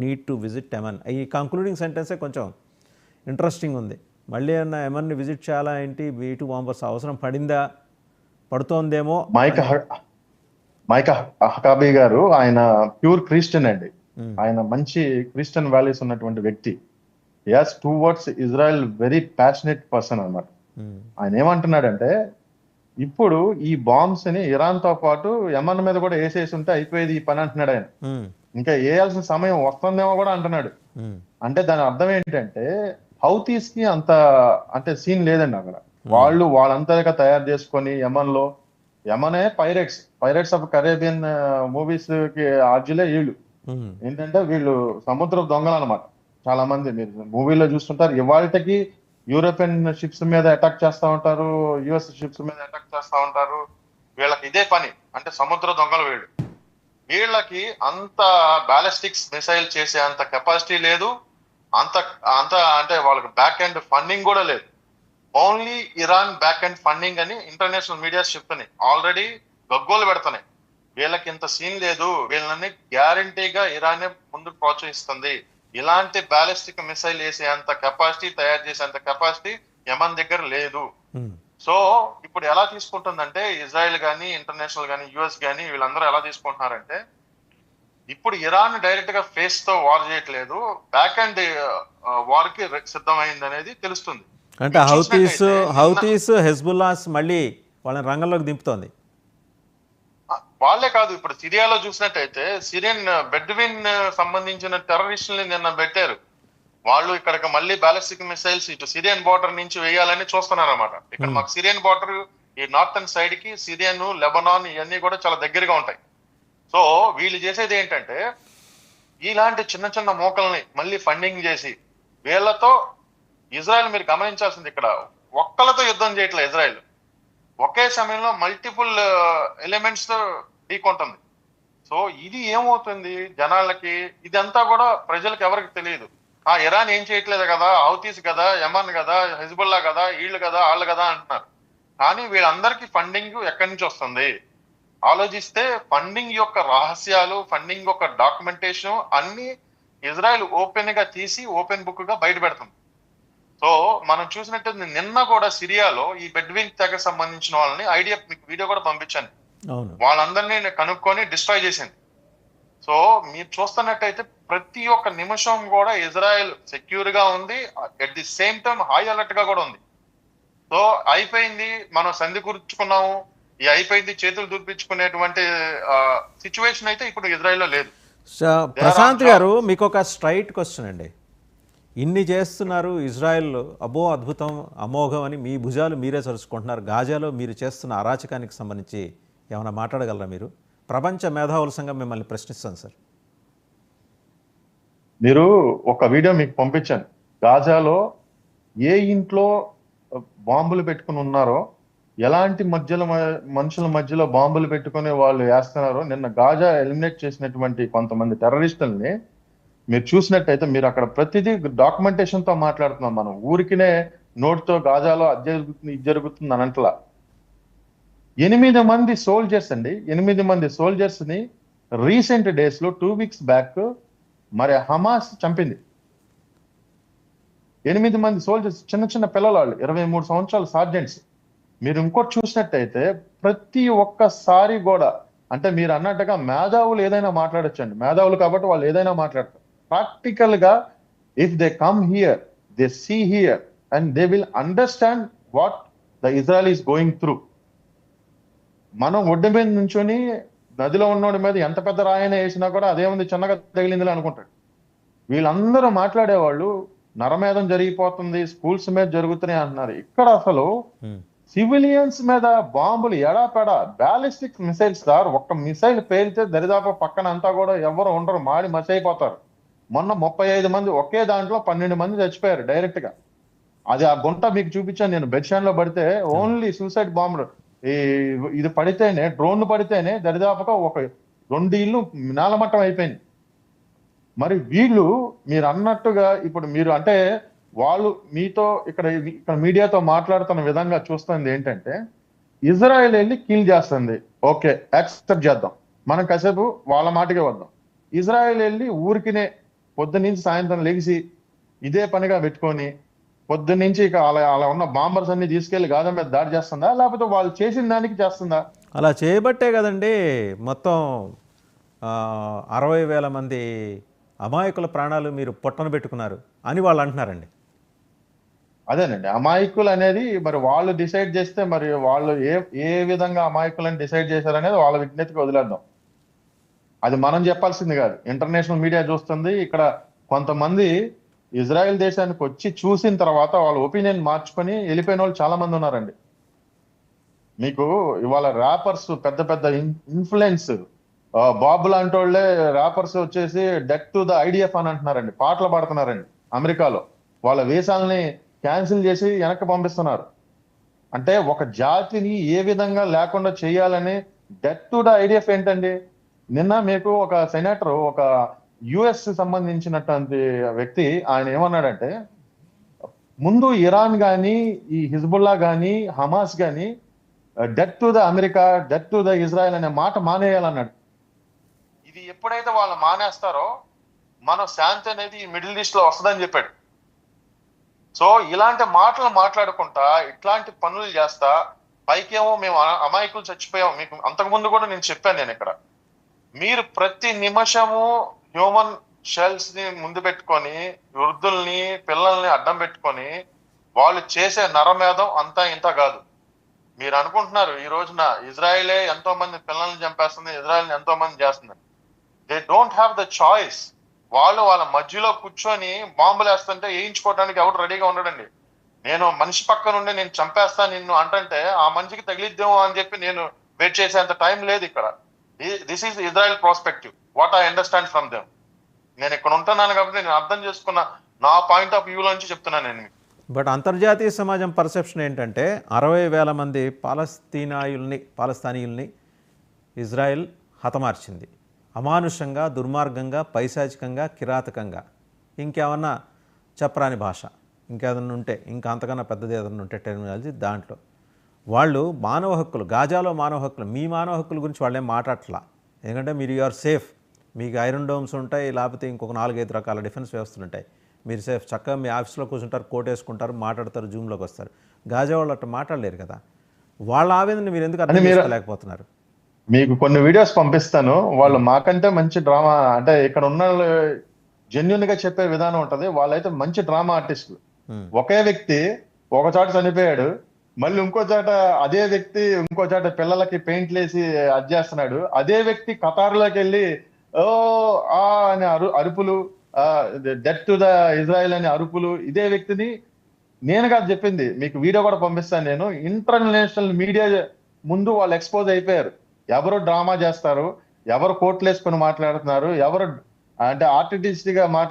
Need to visit ఎమన్ ఈ concluding సెంటెన్సే కొంచెం interesting ఉంది. మళ్ళీ అన్న ఎమన్ని విజిట్ చేయాలా ఏంటి? బీ టూ బాంబర్స్ అవసరం పడిందా? పడుతోందేమో? మైక్ మైక్ హకాబీ గారు ఆయన ప్యూర్ క్రిస్టియన్ అండి. ఆయన మంచి క్రిస్టియన్ వాల్యూస్ ఉన్నటువంటి వ్యక్తి. As two words Israel very passionate person అన్నమాట. మ్మ్. ఆయన ఏమంటున్నాడంటే ఇప్పుడు ఈ బాంబ్స్ని ఇరాన్తో పాటు యమన్ మీద కూడా వేసేసి ఉంటే అయిపోయేది ఈ పని అంటున్నాడు ఆయన. ఇంకా వేయాల్సిన సమయం వస్తుందేమో కూడా అంటున్నాడు. అంటే దాని అర్థం ఏంటంటే హౌతీస్కి అంత అంటే సీన్ లేదండి అక్కడ. వాళ్ళు వాళ్ళంతగా తయారు చేసుకొని యమన్లో యమనే పైరెట్స్ పైరెట్స్ ఆఫ్ కరేబియన్ మూవీస్కి ఆర్జులే వీళ్ళు. ఏంటంటే వీళ్ళు సముద్ర దొంగలు అనమాట చాలా మంది మీరు మూవీలో చూస్తుంటారు. ఇవాళకి యూరోపియన్ షిప్స్ మీద అటాక్ చేస్తా ఉంటారు యుఎస్ షిప్స్ మీద అటాక్ చేస్తా ఉంటారు. వీళ్ళకి ఇదే పని. అంటే సముద్ర దొంగలు వీళ్ళు. వీళ్ళకి అంత బ్యాలిస్టిక్స్ మిసైల్ చేసే అంత కెపాసిటీ లేదు. అంత అంత అంటే వాళ్ళకి బ్యాక్ అండ్ ఫండింగ్ కూడా లేదు. Only Iran back and funding అని ఇంటర్నేషనల్ మీడియాస్ చెప్తున్నాయి. ఆల్రెడీ గగ్గోలు పెడుతున్నాయి. వీళ్ళకి ఇంత సీన్ లేదు. వీళ్ళని గ్యారంటీగా ఇరానే ముందు ప్రోత్సహిస్తుంది. ఇలాంటి బ్యాలిస్టిక్ మిసైల్ వేసే అంత కెపాసిటీ తయారు చేసే అంత కెపాసిటీ యమన్ దగ్గర లేదు. Hmm. సో ఇప్పుడు ఎలా తీసుకుంటుందంటే ఇజ్రాయెల్ గానీ ఇంటర్నేషనల్ గానీ యుఎస్ గానీ వీళ్ళందరూ ఎలా తీసుకుంటున్నారంటే ఇప్పుడు ఇరాన్ డైరెక్ట్గా ఫేస్తో వార్ చేయట్లేదు. బ్యాక్ అండ్ వార్కి సిద్ధమైంది అనేది తెలుస్తుంది. అంటే హౌతీస్ హౌతీస్ హెజ్బుల్లాస్ మళ్ళీ వాళ్ళని రంగంలోకి దింపుతోంది. వాళ్ళే కాదు ఇప్పుడు సిరియాలో చూసినట్టయితే సిరియన్ బెడ్విన్ సంబంధించిన టెర్రరిస్టుల్ని నిన్న పెట్టారు. వాళ్ళు ఇక్కడికి మళ్ళీ బ్యాలిస్టిక్ మిసైల్స్ ఇటు సిరియన్ బార్డర్ నుంచి వేయాలని చూస్తున్నారు అనమాట ఇక్కడ మాకు సిరియన్ బార్డర్ ఈ నార్థన్ సైడ్కి సిరియన్ లెబనాన్ ఇవన్నీ కూడా చాలా దగ్గరగా ఉంటాయి. సో వీళ్ళు చేసేది ఏంటంటే ఇలాంటి చిన్న చిన్న మోకల్ని మళ్ళీ ఫండింగ్ చేసి వీళ్ళతో ఇజ్రాయెల్ మీరు గమనించాల్సింది ఇక్కడ ఒక్కలతో యుద్ధం చేయట్లేదు ఇజ్రాయెల్. ఒకే సమయంలో మల్టిపుల్ ఎలిమెంట్స్తో ఢీకొంటుంది. సో ఇది ఏమవుతుంది జనాలకి? ఇదంతా కూడా ప్రజలకు ఎవరికి తెలియదు. ఆ ఇరాన్ ఏం చేయట్లేదు కదా హౌతీస్ కదా యమన్ కదా హెజ్బుల్లా కదా వీళ్ళు కదా వాళ్ళు కదా అంటున్నారు. కానీ వీళ్ళందరికీ ఫండింగ్ ఎక్కడి నుంచి వస్తుంది? ఆలోచిస్తే ఫండింగ్ యొక్క రహస్యాలు ఫండింగ్ యొక్క డాక్యుమెంటేషన్ అన్ని ఇజ్రాయెల్ ఓపెన్గా తీసి ఓపెన్ బుక్గా బయట పెడుతుంది. సో మనం చూసినట్టు నిన్న కూడా సిరియాలో ఈ బెడ్విన్ తెగ సంబంధించిన వాళ్ళని ఐడియా మీకు వీడియో కూడా పంపించాను. వాళ్ళందరినీ నేను కనుక్కొని డిస్ట్రాయ్ చేసింది. సో మీరు చూస్తున్నట్టయితే ప్రతి ఒక్క నిమిషం కూడా ఇజ్రాయెల్ సెక్యూర్గా ఉంది. At the same time high అలర్ట్గా కూడా ఉంది. సో అయిపోయింది. మనం సంధి కూర్చుకున్నాము. ఈ అయిపోయింది చేతులు దూపించుకునేటువంటి సిచ్యువేషన్ అయితే ఇప్పుడు ఇజ్రాయెల్లో లేదు. ప్రశాంత్ గారు మీకు ఒక స్ట్రైట్ క్వశ్చన్ అండి. ఇన్ని చేస్తున్నారు ఇజ్రాయెల్ అబో అద్భుతం అమోఘం అని మీ భుజాలు మీరే చరుచుకుంటున్నారు గాజాలో మీరు చేస్తున్న అరాచకానికి సంబంధించి ఏమైనా మాట్లాడగలరా మీరు? ప్రపంచ మేధావుల సంఘం మిమ్మల్ని ప్రశ్నిస్తాను సార్. మీరు ఒక వీడియో మీకు పంపించాను. గాజాలో ఏ ఇంట్లో బాంబులు పెట్టుకుని ఉన్నారో ఎలాంటి మధ్యలో మ- మనుషుల మధ్యలో బాంబులు పెట్టుకునే వాళ్ళు వేస్తున్నారో నిన్న గాజా ఎలిమినేట్ చేసినటువంటి కొంతమంది టెర్రరిస్టుల్ని మీరు చూసినట్టయితే మీరు అక్కడ ప్రతిదీ డాక్యుమెంటేషన్తో మాట్లాడుతున్నాం మనం. ఊరికినే నోటితో గాజాలో అది జరుగుతుంది ఇది జరుగుతుంది అనంటలా ఎనిమిది మంది సోల్జర్స్ అండి ఎనిమిది మంది సోల్జర్స్ని రీసెంట్ డేస్లో టూ వీక్స్ బ్యాక్ మరి హమాస్ చంపింది. ఎనిమిది మంది సోల్జర్స్ చిన్న చిన్న పిల్లలు వాళ్ళు ఇరవై మూడు సంవత్సరాల సార్జెంట్స్ మీరు ఇంకోటి చూసినట్టయితే ప్రతి ఒక్కసారి కూడా అంటే మీరు అన్నట్టుగా మేధావులు ఏదైనా మాట్లాడొచ్చండి. మేధావులు కాబట్టి వాళ్ళు ఏదైనా మాట్లాడతారు. ప్రాక్టికల్గా if they come here they see here and they will understand what the Israel is going through మనం ఒడ్డు మీద నుంచొని నదిలో ఉన్నోడి మీద ఎంత పెద్ద రాయన వేసినా కూడా అదేముంది చిన్నగా తగిలిందిలే అనుకుంటాడు. వీళ్ళందరూ మాట్లాడేవాళ్ళు నరమేధం జరిగిపోతుంది స్కూల్స్ మీద జరుగుతున్నాయి అంటున్నారు. ఇక్కడ అసలు సివిలియన్స్ మీద బాంబులు ఎడాపెడా బ్యాలిస్టిక్ మిసైల్స్ సార్ ఒక్క మిసైల్ పేలితే దరిదాపు పక్కన అంతా కూడా ఎవరు ఉండరు మాడి మసైపోతారు. మొన్న ముప్పై ఐదు మంది ఒకే దాంట్లో పన్నెండు మంది చచ్చిపోయారు డైరెక్ట్గా అది ఆ గుంట మీకు చూపించాను నేను బెడ్షాన్లో పడితే ఓన్లీ సూసైడ్ బాంబ్ ఈ ఇది పడితేనే డ్రోన్ పడితేనే దరిదాపుగా ఒక రెండు ఇళ్ళు నేలమట్టం అయిపోయింది. మరి వీళ్ళు మీరు అన్నట్టుగా ఇప్పుడు మీరు అంటే వాళ్ళు మీతో ఇక్కడ ఇక్కడ మీడియాతో మాట్లాడుతున్న విధంగా చూస్తుంది ఏంటంటే ఇజ్రాయెల్ వెళ్ళి కీల్ చేస్తుంది. ఓకే యాక్సెప్ట్ చేద్దాం. మనం కాసేపు వాళ్ళ మాటకే వద్దాం. ఇజ్రాయెల్ వెళ్ళి ఊరికినే పొద్దున్నీ సాయంత్రం లెగిసి ఇదే పనిగా పెట్టుకొని పొద్దు నుంచి ఇక అలా అలా ఉన్న బాంబర్స్ అన్ని తీసుకెళ్ళి గాజా మీద దాడి చేస్తుందా? లేకపోతే వాళ్ళు చేసిన దానికి చేస్తుందా? అలా చేయబట్టే కదండి మొత్తం అరవై వేల మంది అమాయకుల ప్రాణాలు మీరు పొట్టన పెట్టుకున్నారు అని వాళ్ళు అంటున్నారండి. అదేనండి. అమాయకులు అనేది మరి వాళ్ళు డిసైడ్ చేస్తే మరి వాళ్ళు ఏ ఏ విధంగా అమాయకులని డిసైడ్ చేశారనేది వాళ్ళ విజ్ఞతకి వదిలేద్దాం. అది మనం చెప్పాల్సింది కాదు. ఇంటర్నేషనల్ మీడియా చూస్తుంది. ఇక్కడ కొంతమంది ఇజ్రాయెల్ దేశానికి వచ్చి చూసిన తర్వాత వాళ్ళ ఒపీనియన్ మార్చుకొని వెళ్ళిపోయిన వాళ్ళు చాలా మంది ఉన్నారండి. మీకు ఇవాళ ర్యాపర్స్ పెద్ద పెద్ద ఇన్ఫ్లుయెన్స్ బాబు లాంటి వాళ్ళే ర్యాపర్స్ వచ్చేసి డెక్ టు ద ఐడిఎఫ్ అని అంటున్నారండి. పాటలు పాడుతున్నారండి అమెరికాలో. వాళ్ళ వీసాలని క్యాన్సిల్ చేసి వెనక్కి పంపిస్తున్నారు. అంటే ఒక జాతిని ఏ విధంగా లేకుండా చేయాలని డెత్ టు ద ఐడిఎఫ్ ఏంటండి? నిన్న మీకు ఒక సెనేటర్ ఒక యుఎస్ సంబంధించినటువంటి వ్యక్తి ఆయన ఏమన్నాడంటే ముందు ఇరాన్ కానీ ఈ హిజ్బుల్లా కానీ హమాస్ కానీ death to the America death to the Israel అనే మాట మానేయాలన్నాడు. ఇది ఎప్పుడైతే వాళ్ళు మానేస్తారో మన శాంతి అనేది ఈ మిడిల్ ఈస్ట్లో వస్తుందని చెప్పాడు. సో ఇలాంటి మాటలు మాట్లాడుకుంటా ఇట్లాంటి పనులు చేస్తా పైకేమో మేము అమాయకులు చచ్చిపోయాము మీకు అంతకు ముందు కూడా నేను చెప్పాను నేను ఇక్కడ. మీరు ప్రతి నిమిషము హ్యూమన్ షెల్స్ని ముందు పెట్టుకొని వృద్ధుల్ని పిల్లల్ని అడ్డం పెట్టుకొని వాళ్ళు చేసే నరమేధం అంతా ఇంత కాదు. మీరు అనుకుంటున్నారు ఈ రోజున ఇజ్రాయిలే ఎంతో మంది పిల్లల్ని చంపేస్తుంది ఇజ్రాయెల్ ఎంతో మంది చేస్తుంది. They don't have the choice వాళ్ళు వాళ్ళ మధ్యలో కూర్చొని బాంబులు వేస్తుంటే వేయించుకోవడానికి ఎవరు రెడీగా ఉండడండి. నేను మనిషి పక్క నుండి నేను చంపేస్తా నిన్ను అంటంటే ఆ మనిషికి తగిలిద్దేమో అని చెప్పి నేను వెయిట్ చేసేంత టైం లేదు ఇక్కడ. This is Israel prospective what I understand from them నేను ఇక్కడ ఉంటున్నాను కాబట్టి నేను అర్థం చేసుకున్న నా పాయింట్ ఆఫ్ వ్యూలో నుంచి చెప్తున్నాను నేను బట్ అంతర్జాతీయ సమాజం పర్సెప్షన్ ఏంటంటే అరవై వేల మంది పాలస్తీనాయుల్ని పాలస్తానీయుల్ని ఇజ్రాయెల్ హతమార్చింది. అమానుషంగా దుర్మార్గంగా పైశాచికంగా కిరాతకంగా. ఇంకేమన్నా చెప్పరాని భాష. ఇంకేదన్నా ఉంటే ఇంకా అంతకన్నా పెద్దది ఏదన్నా ఉంటే టెర్మినాలజీ దాంట్లో. వాళ్ళు మానవ హక్కులు గాజాలో మానవ హక్కులు మీ మానవ హక్కుల గురించి వాళ్ళేం మాట్లాడట్లా? ఎందుకంటే మీరు యు ఆర్ సేఫ్ మీకు ఐరన్ డోమ్స్ ఉంటాయి లేకపోతే ఇంకొక నాలుగైదు రకాల డిఫెన్స్ వ్యవస్థలు ఉంటాయి. మీరు సేఫ్ చక్కగా మీ ఆఫీస్లో కూర్చుంటారు కోట్ వేసుకుంటారు మాట్లాడతారు జూమ్లోకి వస్తారు. గాజా వాళ్ళు అట్లా మాట్లాడలేరు కదా. వాళ్ళ ఆవేదన మీరు ఎందుకు అర్థం చేసుకోలేకపోతున్నారు? మీకు కొన్ని వీడియోస్ పంపిస్తాను. వాళ్ళు మాకంటే మంచి డ్రామా అంటే ఇక్కడ ఉన్న జెన్యున్గా చెప్పే విధానం ఉంటది. వాళ్ళైతే మంచి డ్రామా ఆర్టిస్టులు. ఒకే వ్యక్తి ఒక చోట చనిపోయాడు. మళ్ళీ ఇంకో చోట అదే వ్యక్తి ఇంకో చోట పిల్లలకి పెయింట్లు వేసి అది చేస్తున్నాడు. అదే వ్యక్తి కతార్లోకి వెళ్ళి ఓ ఆ అనే అరు అరుపులు డెత్ టు ద ఇజ్రాయెల్ అనే అరుపులు ఇదే వ్యక్తిని నేను కాదు చెప్పింది మీకు వీడియో కూడా పంపిస్తాను నేను. ఇంటర్నేషనల్ మీడియా ముందు వాళ్ళు ఎక్స్పోజ్ అయిపోయారు. ఎవరు డ్రామా చేస్తారు ఎవరు కోట్లు వేసుకొని మాట్లాడుతున్నారు ఎవరు అంటే ఆర్టిటిస్ట్గా మాట్లాడు